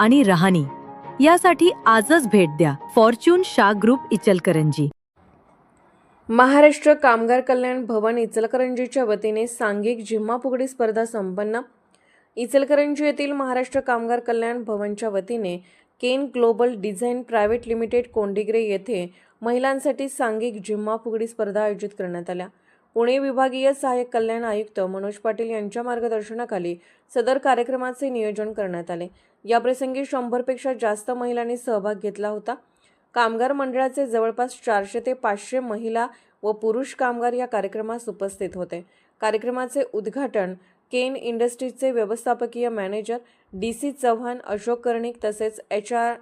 आणि रहाणी. यासाठी आजच भेट द्या. फॉर्च्यून शा ग्रुप इचलकरंजी. महाराष्ट्र कामगार कल्याण भवन इचलकरंजीच्या वतीने सांघिक झिम्मा फुगडी स्पर्धा संपन्न. इचलकरंजी येथील महाराष्ट्र कामगार कल्याण भवनच्या वतीने Ken Global Design Private Limited Kondigre येथे महिलांसाठी सांघिक झिम्मा फुगडी स्पर्धा आयोजित करण्यात आल्या. पुणे विभागीय सहाय्यक कल्याण आयुक्त मनोज पाटील यांच्या मार्गदर्शनाखाली सदर कार्यक्रमाचे नियोजन करण्यात आले. याप्रसंगी शंभरपेक्षा जास्त महिलांनी सहभाग घेतला होता. कामगार मंडळाचे जवळपास चारशे ते पाचशे महिला व पुरुष कामगार या कार्यक्रमास उपस्थित होते. कार्यक्रमाचे उद्घाटन केन इंडस्ट्रीजचे व्यवस्थापकीय manager D C Chavan Ashok Karnik तसेच H R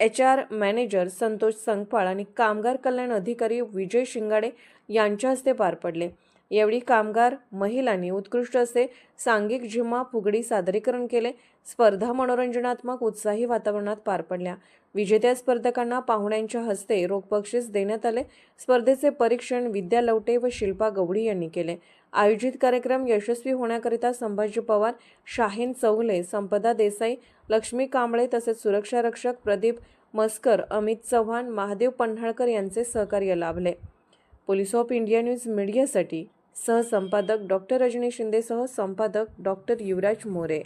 H R manager Santosh Sangpal आणि कामगार कल्याण अधिकारी विजय शिंगाडे यांच्या हस्ते पार पडले. यावेळी कामगार महिलांनी उत्कृष्ट असे सांघिक झिम्मा फुगडी सादरीकरण केले. स्पर्धा मनोरंजनात्मक उत्साही वातावरणात पार पडल्या. विजेत्या स्पर्धकांना पाहुण्यांच्या हस्ते रोख बक्षीस देण्यात आले. स्पर्धेचे परीक्षण विद्या लवटे व शिल्पा गवडी यांनी केले. आयोजित कार्यक्रम यशस्वी होण्याकरिता संभाजी पवार शाहीन चौगले संपदा देसाई लक्ष्मी कांबळे तसेच सुरक्षा रक्षक प्रदीप मस्कर अमित चव्हाण महादेव पन्हाळकर यांचे सहकार्य लाभले. पोलीस ऑफ इंडिया न्यूज मीडियासाठी सहसंपादक डॉक्टर रजनी शिंदेसह संपादक doctor Yuvraj More.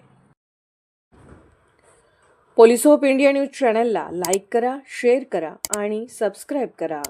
Police of India news चॅनलला लाईक करा शेअर करा आणि सबस्क्राईब करा.